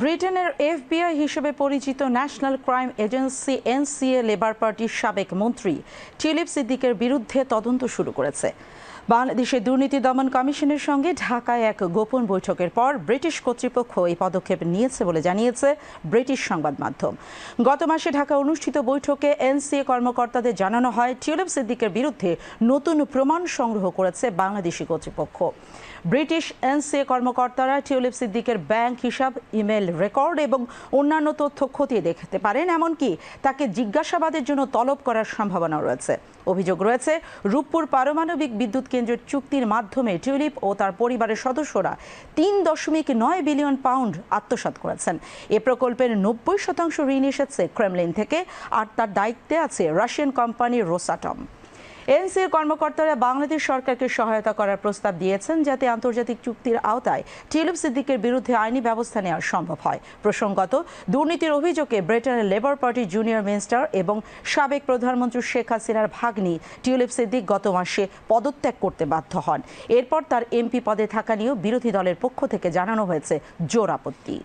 ব্রিটেনের এফবিআই হিসেবে পরিচিত national crime agency NCA labour পার্টির সাবেক মন্ত্রী টিলিপ সিদ্দিকের বিরুদ্ধে তদন্ত শুরু করেছে। বাংলাদেশের দুর্নীতি দমন কমিশনের সঙ্গে ঢাকায় এক গোপন বৈঠকের পর ব্রিটিশ কর্তৃপক্ষ এই পদক্ষেপ নিয়েছে বলে জানিয়েছে ব্রিটিশ সংবাদ মাধ্যম। গত মাসে ঢাকা অনুষ্ঠিত বৈঠকে এনসিএ কর্মকর্তাদের জানানো হয়, টিউলিপ সিদ্দিকের বিরুদ্ধে নতুন প্রমাণ সংগ্রহ করেছে বাংলাদেশি কর্তৃপক্ষ। ব্রিটিশ এনসিএ কর্মকর্তারা টিউলিপ সিদ্দিকের ব্যাংক হিসাব, ইমেল রেকর্ড এবং অন্যান্য তথ্য খতিয়ে দেখতে পারেন, এমনকি তাকে জিজ্ঞাসাবাদের জন্য তলব করার সম্ভাবনা রয়েছে। অভিযোগ রয়েছে, রূপপুর পারমাণবিক বিদ্যুৎ কেন্দ্রের চুক্তির মাধ্যমে টিউলিপ ও তার পরিবারের সদস্যরা তিন দশমিক নয় বিলিয়ন পাউন্ড আত্মসাত করেছেন। এ প্রকল্পের নব্বই শতাংশ ঋণ এসেছে ক্রেমলিন থেকে, আর তার দায়িত্বে আছে রাশিয়ান কোম্পানি রোসাটম। এনসির কর্মকর্তারা বাংলাদেশ সরকারকে সহায়তা করার প্রস্তাব দিয়েছেন যাতে আন্তর্জাতিক চুক্তির আওতায় টিউলিপ সিদ্দিকের বিরুদ্ধে আইনি ব্যবস্থা নেওয়া সম্ভব হয়। প্রসঙ্গত, দুর্নীতির অভিযোগে ব্রিটেনের লেবার পার্টির জুনিয়র মিনিস্টার এবং সাবেক প্রধানমন্ত্রী শেখ হাসিনার ভাগ্নি টিউলিপ সিদ্দিক গত মাসে পদত্যাগ করতে বাধ্য হন। এরপর তার এমপি পদে থাকা নিয়েও বিরোধী দলের পক্ষ থেকে জানানো হয়েছে জোর আপত্তি।